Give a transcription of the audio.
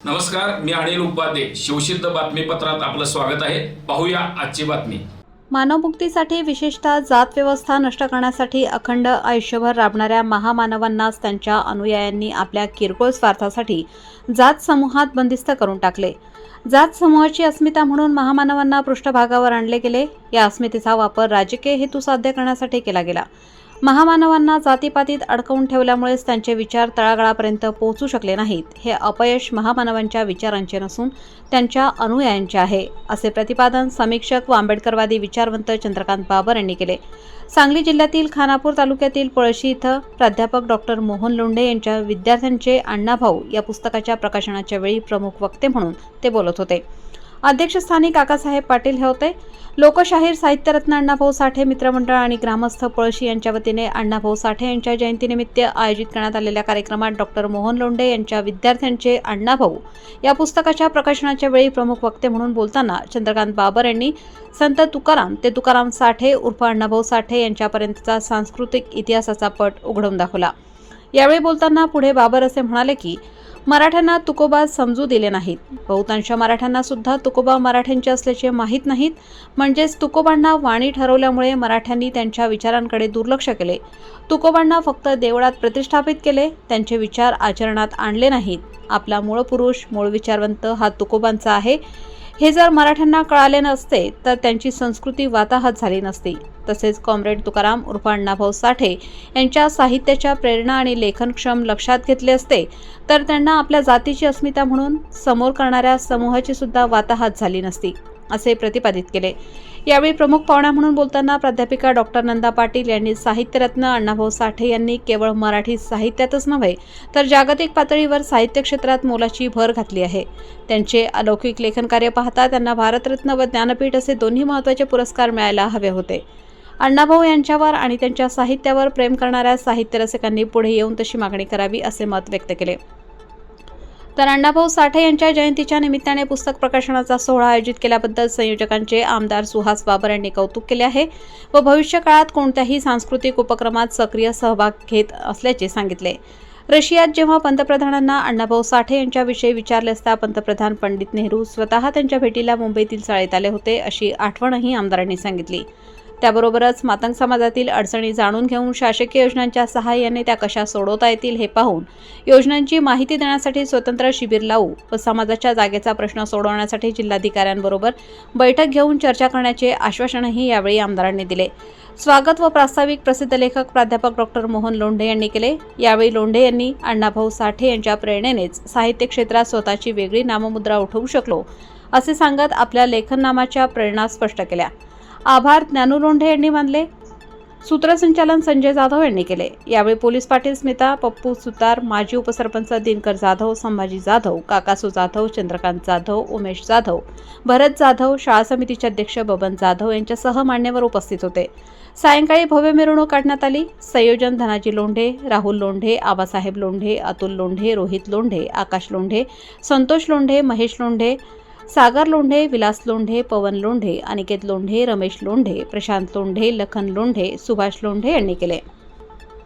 नमस्कार मी अनिल उपाध्ये. शिवसिद्ध बातमीपत्रात आपलं स्वागत आहे. पाहूया आजची बातमी. मानवमुक्तीसाठी विशेषतः जात व्यवस्था नष्ट करण्यासाठी अखंड आयुष्यभर राबणाऱ्या महामानवांनाच त्यांच्या अनुयायांनी आपल्या किरकोळ स्वार्थासाठी जात समूहात बंदिस्त करून टाकले. जात समूहाची अस्मिता म्हणून महामानवांना पृष्ठभागावर आणले गेले. या अस्मितेचा वापर राजकीय हेतू साध्य करण्यासाठी केला गेला. महामानवांना जातीपातीत अडकवून ठेवल्यामुळेच त्यांचे विचार तळागाळापर्यंत पोहोचू शकले नाहीत. हे अपयश महामानवांच्या विचारांचे नसून त्यांच्या अनुयायांचे आहे असे प्रतिपादन समीक्षक व आंबेडकरवादी विचारवंत चंद्रकांत बाबर यांनी केले. सांगली जिल्ह्यातील खानापूर तालुक्यातील पळशी इथं प्राध्यापक डॉक्टर मोहन लोंढे यांच्या विद्यार्थ्यांचे अण्णाभाऊ या पुस्तकाच्या प्रकाशनाच्या वेळी प्रमुख वक्ते म्हणून ते बोलत होते. अध्यक्षस्थानी काकासाहेब पाटील हे होते. लोकशाहीर साहित्यरत्न अण्णाभाऊ साठे मित्रमंडळ आणि ग्रामस्थ पळशी यांच्या वतीने अण्णाभाऊ साठे यांच्या जयंतीनिमित्त आयोजित करण्यात आलेल्या कार्यक्रमात डॉक्टर मोहन लोंढे यांच्या विद्यार्थ्यांचे अण्णाभाऊ या पुस्तकाच्या प्रकाशनाच्या वेळी प्रमुख वक्ते म्हणून बोलताना चंद्रकांत बाबर यांनी संत तुकाराम ते तुकाराम साठे उर्फ अण्णाभाऊ साठे यांच्यापर्यंतचा सांस्कृतिक इतिहासाचा पट उघडून दाखवला. यावेळी बोलताना पुढे बाबर असे म्हणाले की मराठ्यांना तुकोबा समजू दिले नाहीत. बहुतांश मराठ्यांना सुद्धा तुकोबा मराठ्यांचे असल्याचे माहीत नाहीत. म्हणजेच तुकोबांना वाणी ठरवल्यामुळे मराठ्यांनी त्यांच्या विचारांकडे दुर्लक्ष केले. तुकोबांना फक्त देवळात प्रतिष्ठापित केले त्यांचे विचार आचरणात आणले नाहीत. आपला मूळ पुरुष मूळ विचारवंत हा तुकोबांचा आहे. हे जर मराठ्यांना कळाले नसते तर त्यांची संस्कृती वाताहत झाली नसती. तसेच कॉम्रेड तुकाराम उर्फ अण्णाभाऊ साठे यांच्या साहित्याच्या प्रेरणा आणि लेखनक्षम लक्षात घेतले असते तर त्यांना आपल्या जातीची अस्मिता म्हणून समोर करणाऱ्या समूहाची सुद्धा वाताहत झाली नसती. असे प्रतिपादित केले. यावेळी प्रमुख पाहुण्या म्हणून बोलताना प्राध्यापिका डॉक्टर नंदा पाटील यांनी साहित्यरत्न अण्णाभाऊ साठे यांनी केवळ मराठी साहित्यातच नव्हे तर जागतिक पातळीवर साहित्य क्षेत्रात मोलाची भर घातली आहे. त्यांचे अलौकिक लेखनकार्य पाहता त्यांना भारतरत्न व ज्ञानपीठ असे दोन्ही महत्त्वाचे पुरस्कार मिळायला हवे होते. अण्णाभाऊ यांच्यावर आणि त्यांच्या साहित्यावर प्रेम करणाऱ्या साहित्य रसिकांनी पुढे येऊन तशी मागणी करावी असे मत व्यक्त केले. तर अण्णाभाऊ साठे यांच्या जयंतीच्या निमित्ताने पुस्तक प्रकाशनाचा सोहळा आयोजित केल्याबद्दल संयोजकांचे आमदार सुहास बाबर यांनी कौतुक केले आहे व भविष्य काळात कोणत्याही सांस्कृतिक उपक्रमात सक्रिय सहभाग घेत असल्याचे सांगितले. रशियात जेव्हा पंतप्रधानांना अण्णाभाऊ साठे यांच्याविषयी विचारले असता पंतप्रधान पंडित नेहरू स्वतः त्यांच्या भेटीला मुंबईतील चाळीत आले होते अशी आठवणही आमदारांनी सांगितली. त्याबरोबरच मातंग समाजातील अडचणी जाणून घेऊन शासकीय योजनांच्या सहाय्याने त्या कशा सोडवता येतील हे पाहून योजनांची माहिती देण्यासाठी स्वतंत्र शिबिर लावू व समाजाच्या जागेचा प्रश्न सोडवण्यासाठी जिल्हाधिकाऱ्यांबरोबर बैठक घेऊन चर्चा करण्याचे आश्वासनही यावेळी आमदारांनी दिले. स्वागत व प्रास्ताविक प्रसिद्ध लेखक प्राध्यापक डॉक्टर मोहन लोंढे यांनी केले. यावेळी लोंढे यांनी अण्णाभाऊ साठे यांच्या प्रेरणेनेच साहित्य क्षेत्रात स्वतःची वेगळी नाममुद्रा उठवू शकलो असे सांगत आपल्या लेखननामाच्या प्रेरणा स्पष्ट केल्या. आभार ज्ञानू लोंढे यांनी मानले. सूत्रसंचालन संजय जाधव यांनी केले. यावेळी पोलीस पाटील स्मिता पप्पू सुतार माजी उपसरपंच दिनकर जाधव संभाजी जाधव काकासू जाधव चंद्रकांत जाधव उमेश जाधव भरत जाधव शाळा समितीचे अध्यक्ष बबन जाधव यांच्यासह मान्यवर उपस्थित होते. सायंकाळी भव्य मिरवणूक काढण्यात आली. संयोजन धनाजी लोंढे राहुल लोंढे आबासाहेब लोंढे अतुल लोंढे रोहित लोंढे आकाश लोंढे संतोष लोंढे महेश लोंढे सागर लोंढे विलास लोंढे पवन लोंढे अनिकेत लोंढे रमेश लोंढे प्रशांत लोंढे लखन लोंढे सुभाष लोंढे यांनी केले.